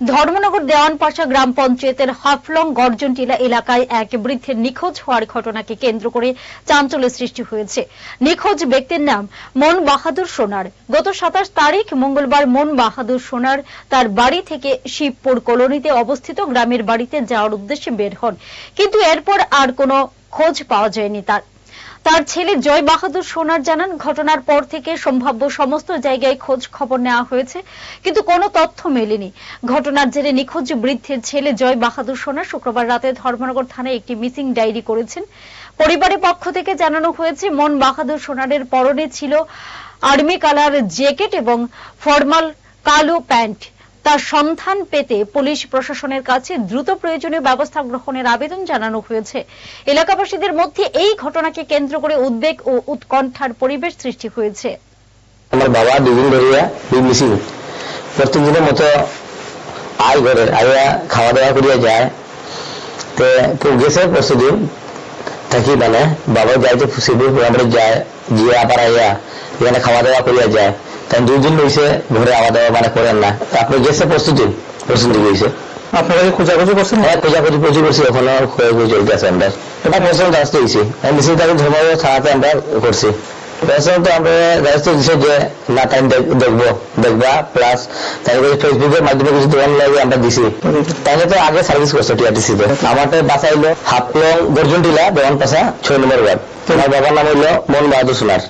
ধর্মনগর দেওয়ানপাশা গ্রাম পঞ্চায়েতের হাফলং গর্জনটিলা এলাকায় এক বৃদ্ধের নিখোঁজ হওয়ার ঘটনাকে কেন্দ্র করে চাঞ্চল্যের সৃষ্টি হয়েছে। নিখোঁজ ব্যক্তির নাম মন বাহাদুর সোনার। গত সাতাশ তারিখ মঙ্গলবার মন বাহাদুর সোনার তার বাড়ি থেকে শিবপুর কলোনিতে অবস্থিত গ্রামের বাড়িতে যাওয়ার উদ্দেশ্যে বের হন। কিন্তু এরপর আর কোনো খোঁজ পাওয়া যায়নি তার। তার ছেলে জয় বাহাদুর সোনার জানান, ঘটনার পর থেকে সম্ভাব্য সমস্ত জায়গায় খোঁজ খবর নেওয়া হয়েছে, কিন্তু কোনো তথ্য মেলেনি। ঘটনার জেরে নিখোঁজ বৃদ্ধের ছেলে জয় বাহাদুর সোনা শুক্রবার রাতে ধর্মনগর থানায় একটি মিসিং ডায়েরি করেছেন। পরিবারের পক্ষ থেকে জানানো হয়েছে, মন বাহাদুর সোনারের পরনে ছিল আর্মি কালার জ্যাকেট এবং ফর্মাল কালো প্যান্ট। তার সন্ধান পেতে পুলিশ প্রশাসনের কাছে দ্রুত প্রয়োজনীয় ব্যবস্থা গ্রহণের আবেদন জানানো হয়েছে। এলাকাবাসীদের মধ্যে এই ঘটনাকে কেন্দ্র করে উদ্বেগ ও উৎকণ্ঠার পরিবেশ সৃষ্টি হয়েছে। আমার বাবা দুদিন ধরিয়া মতো আয় ঘরে আইয়া খাওয়া দাওয়া করিয়া যায়। তে গেছে থাকি মানে বাবা আমরা যায়, গিয়ে আবার আইয়া এখানে খাওয়া দাওয়া করিয়া যায়। তাই দুই দিন রয়েছে ঘরে খাওয়া দাওয়া মানে করেন না। আপনি গেছে পরশু দিন গেছে আপনারা কি খোঁজাখুঁজি করছেন? হ্যাঁ খোঁজাখুঁজি প্রচুর করছি চলতে আছে আমরা। এটা হয়েছি তাকে ধর্ম থানাতে আমরা করছি। পর্যন্ত আমরা রাস্তা দিচ্ছে যে না টাইম দেখব। দেখবা প্লাস তাই ফেসবুকের মাধ্যমে কিছু দোকান লাগে আমরা দিছি। তাহলে তো আগে সার্ভিস করছে টিআরটিসি তে। আমারটা বাসাইলো হাফলং গর্জন টিলা দেওয়ান পাশা ছয় নম্বর ওয়ার্ড। তোমার বাবার নাম হইল মন বাহাদুর সোনার।